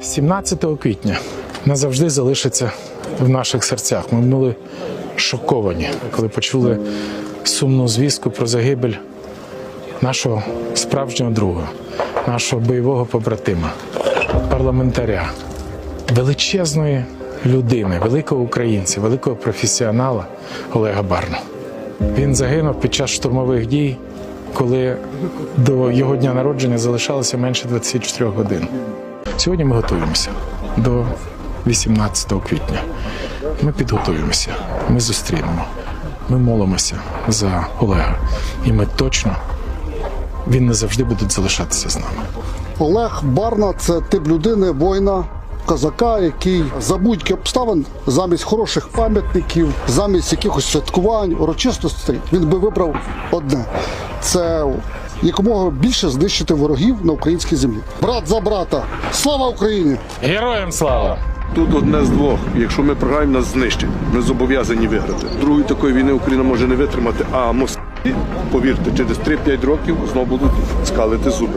17 квітня назавжди залишиться в наших серцях. Ми були шоковані, коли почули сумну звістку про загибель нашого справжнього друга, нашого бойового побратима, парламентаря, величезної людини, великого українця, великого професіонала Олега Барна. Він загинув під час штурмових дій, коли до його дня народження залишалося менше 24 годин. Сьогодні ми готуємося до 18 квітня. Ми підготуємося, ми зустрінемо, ми молимося за Олега. І ми точно він не завжди буде залишатися з нами. Олег Барна це тип людини, воїна, козака, який за будь-яких обставин замість хороших пам'ятників, замість якихось святкувань, урочистостей, він би вибрав одне: це якомога більше знищити ворогів на українській землі. Брат за брата! Слава Україні! Героям слава! Тут одне з двох. Якщо ми програємо, нас знищить. Ми зобов'язані виграти. Другої такої війни Україна може не витримати, а Москві, повірте, через 3-5 років знову будуть скалити зуби.